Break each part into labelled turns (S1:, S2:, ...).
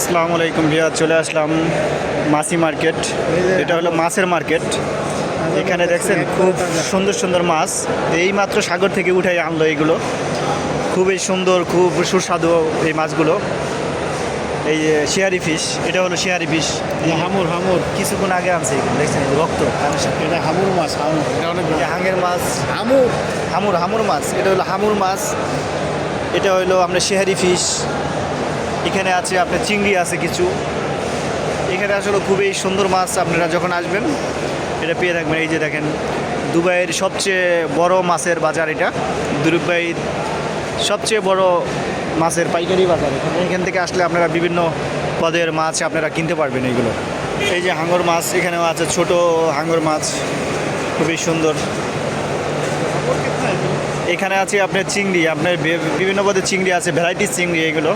S1: আসসালামু আলাইকুম ভিয়া চলে আসলাম মাছি মার্কেট। এটা হলো মাছের মার্কেট। এখানে দেখছেন খুব সুন্দর সুন্দর মাছ। এই মাত্র সাগর থেকে উঠাই আনলো এগুলো। খুবই সুন্দর খুব সুস্বাদু এই মাছগুলো। এই যে শিয়ারি ফিশ এটা হলো শিয়ারি ফিশ।
S2: হামুর হামুর
S1: কিছুক্ষণ আগে আনছে দেখছেন? রক্ত।
S2: এটা হামুর মাছ হামুর। এটা অনেক
S1: হাঙের মাছ।
S2: হামুর।
S1: হামুর হামুর মাছ। এটা হলো হামুর মাছ। এটা হলো আমরা শেহারি ফিশ। এখানে আছে আপনার চিংড়ি আছে কিছু। এখানে আসলে খুবই সুন্দর মাছ আপনারা যখন আসবেন, এটা পেয়ে থাকবেন। এই যে দেখেন, দুবাইয়ের সবচেয়ে বড় মাছের বাজার এটা। দুবাইয়ের সবচেয়ে বড় মাছের পাইকারি বাজার। এখানে এখান থেকে আসলে আপনারা বিভিন্ন পদের মাছ আপনারা কিনতে পারবেন এইগুলো। এই যে হাঙ্গর মাছ, এখানেও আছে ছোট হাঙ্গর মাছ। খুবই সুন্দর। এখানে আছে আপনার চিংড়ি, আপনার বিভিন্ন পদের চিংড়ি আছে, ভ্যারাইটিস চিংড়ি এগুলো।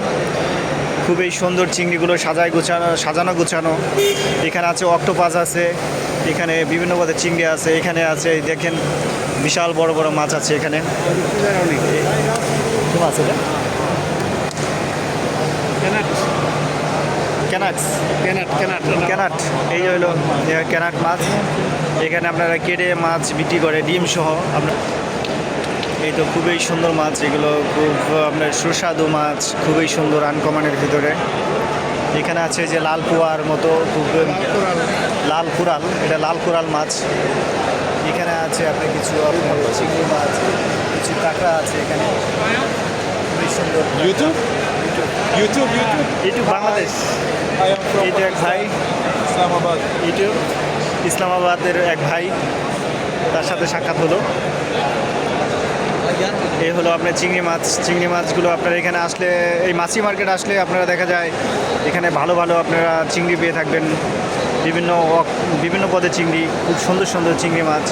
S1: খুবই সুন্দর চিংড়িগুলো সাজায় গুছানো সাজানো গুছানো। এখানে আছে অক্টোপাস আছে এখানে বিভিন্ন পদের চিংড়ি আছে এখানে আছে দেখেন বিশাল বড় বড় মাছ আছে এখানে।
S2: অনেক
S1: কি মাছ এটা?
S2: কেনাট
S1: ক্যানাক্স
S2: কেনাট কেনাট
S1: ক্যানাট এই হলো ক্যানাট মাছ। এখানে আপনারা কেটে মাছ বিক্রি করে ডিম সহ আপনার এই তো খুবই সুন্দর মাছ এগুলো খুব আপনার সুস্বাদু মাছ খুবই সুন্দর আনকমানের ভিতরে। এখানে আছে যে লাল কুয়ার মতো খুব লাল কুরাল এটা লাল কুরাল মাছ। এখানে আছে আপনার কিছু আপনার চিংড়ি মাছ কিছু কাঁকড়া আছে এখানে। খুবই সুন্দর।
S2: YouTube YouTube YouTube
S1: YouTube Bangladesh. তো এক ভাই।
S2: ইসলামাবাদ।
S1: ইউটিউব ইসলামাবাদের এক ভাই। তার সাথে সাক্ষাৎ হলো। এই হলো আপনার চিংড়ি মাছ, চিংড়ি মাছগুলো আপনারা এখানে আসলে, এই মাছি মার্কেট আসলে আপনারা দেখা যায় এখানে ভালো ভালো আপনারা চিংড়ি পেয়ে থাকবেন। বিভিন্ন বিভিন্ন পদের চিংড়ি, খুব সুন্দর সুন্দর চিংড়ি মাছ।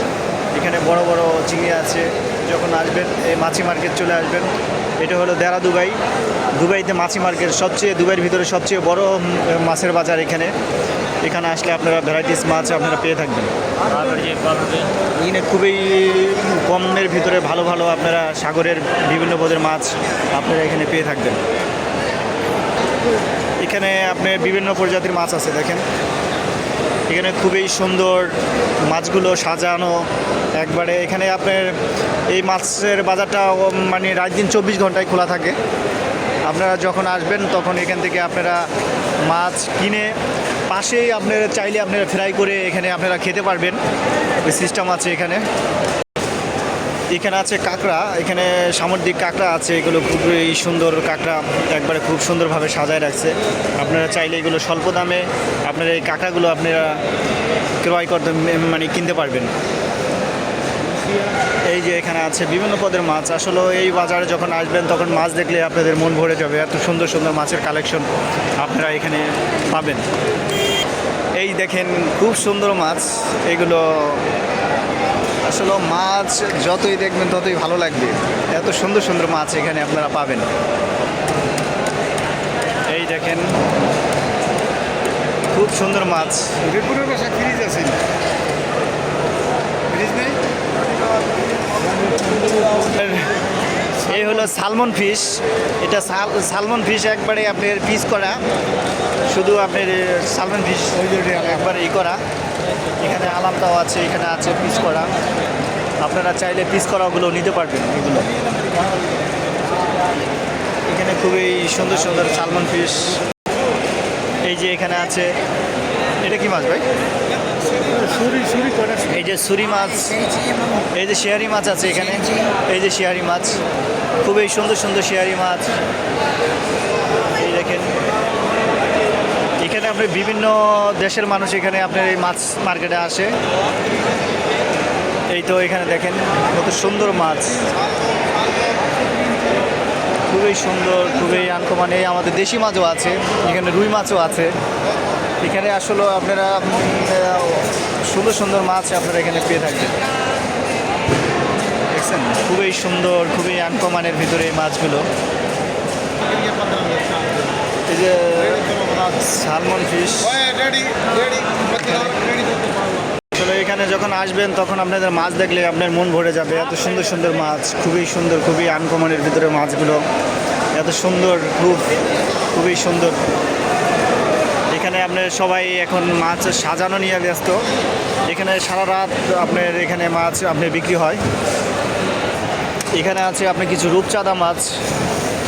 S1: এখানে বড় বড় চিংড়ি আছে। যখন আসবেন, এই মাছি মার্কেট চলে আসবেন, এটা হলো দেরা দুবাই। দুবাইতে মাছি মার্কেট সবচেয়ে, দুবাইয়ের ভিতরে সবচেয়ে বড় মাছের বাজার এখানে। এখানে আসলে আপনারা ভ্যারাইটিস মাছ আপনারা পেয়ে থাকবেন। এখানে খুবই কমের ভিতরে ভালো ভালো আপনারা সাগরের বিভিন্ন পদের মাছ আপনারা এখানে পেয়ে থাকবেন। এখানে আপনার বিভিন্ন প্রজাতির মাছ আছে, দেখেন। এখানে খুবই সুন্দর মাছগুলো সাজানো। একবারে এখানে আপনার এই মাছের বাজারটা মানে রাত দিন চব্বিশ ঘন্টায় খোলা থাকে। আপনারা যখন আসবেন তখন এখান থেকে আপনারা মাছ কিনে পাশেই আপনারা চাইলে আপনারা ফ্রাই করে এখানে আপনারা খেতে পারবেন। সিস্টেম আছে এখানে। এখানে আছে কাঁকড়া, এখানে সামুদ্রিক কাঁকড়া আছে, এগুলো খুবই সুন্দর কাঁকড়া, একবারে খুব সুন্দরভাবে সাজায় রাখছে। আপনারা চাইলে এগুলো স্বল্প দামে আপনারা এই কাঁকড়াগুলো আপনারা ক্রয় করতে মানে কিনতে পারবেন। এই যে এখানে আছে বিভিন্ন পদের মাছ। আসলে এই বাজারে যখন আসবেন, তখন মাছ দেখলে আপনাদের মন ভরে যাবে। এত সুন্দর সুন্দর মাছের কালেকশন আপনারা এখানে পাবেন। এই দেখেন, খুব সুন্দর মাছ। এগুলো আসলে মাছ যতই দেখবেন ততই ভালো লাগবে। এত সুন্দর সুন্দর মাছ এখানে আপনারা পাবেন। এই দেখেন খুব সুন্দর মাছ।
S2: রিপুরের বাসা ফ্রিজ আছে। ফ্রিজ নেই?
S1: এই হলো সালমন ফিশ। এটা সাল সালমন ফিশ একবারে আপনার পিস করা। শুধু আপনার সালমন ফিশ একবার ই করা। এখানে আলামটাও আছে এখানে আছে পিস করা। আপনারা চাইলে পিস করাগুলো নিতে পারবেন এগুলো। এখানে খুবই সুন্দর সুন্দর সালমন ফিশ এই যে এখানে আছে এটা কি মাছ ভাই? এই যে সুরি মাছ এই যে শিয়ারি মাছ আছে এখানে এই যে শিয়ারি মাছ। খুবই সুন্দর সুন্দর শিয়ারি মাছ। আপনি বিভিন্ন দেশের মানুষ এখানে আপনার এই মাছ মার্কেটে আসে। এই তো এখানে দেখেন, কত সুন্দর মাছ। খুবই সুন্দর, খুবই আনকমান। এই আমাদের দেশি মাছও আছে, এখানে রুই মাছও আছে। এখানে আসলে আপনারা সুন্দর সুন্দর মাছ আপনারা এখানে পেয়ে থাকবেন। দেখছেন? খুবই সুন্দর, খুবই আনকমানের ভিতরে এই মাছগুলো। এই যে সালমন ফিশ। আসলে এখানে যখন আসবেন, তখন আপনাদের মাছ দেখলে আপনার মন ভরে যাবে। এত সুন্দর সুন্দর মাছ, খুবই সুন্দর, খুবই আনকমনের ভিতরে মাছগুলো। এত সুন্দর খুব খুবই সুন্দর। এখানে আপনার সবাই এখন মাছ সাজানো নিয়ে ব্যস্ত। এখানে সারা রাত আপনার এখানে মাছ আপনার বিক্রি হয়। এখানে আছে আপনি কিছু রূপচাঁদা মাছ।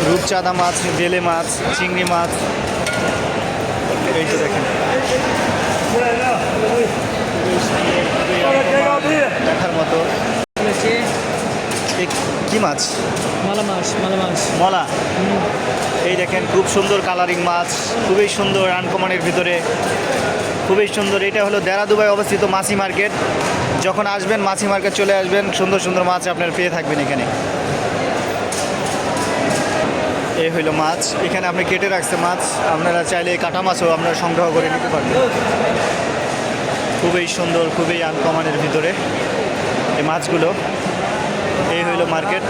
S1: রূপচাঁদা মাছ বেলে মাছ চিংড়ি মাছ। এই তো দেখেন। দেখার মতো। কি মাছ?
S3: মালা মাছ মালা। মাছ
S1: মলা এই দেখেন খুব সুন্দর কালারিং মাছ খুবই সুন্দর আনকমনের ভিতরে খুবই সুন্দর। এটা হলো দেরাদুবাই অবস্থিত মাছি মার্কেট। যখন আসবেন মাছি মার্কেট চলে আসবেন সুন্দর সুন্দর মাছ আপনার পেয়ে থাকবেন এখানে। এই হইল মাছ। এখানে আপনি কেটে রাখছে মাছ। আপনারা চাইলে কাটা মাছও আপনারা সংগ্রহ করে নিতে পারবেন। খুবই সুন্দর, খুবই আনকমানের ভিতরে এই মাছগুলো। এই হইল মার্কেট।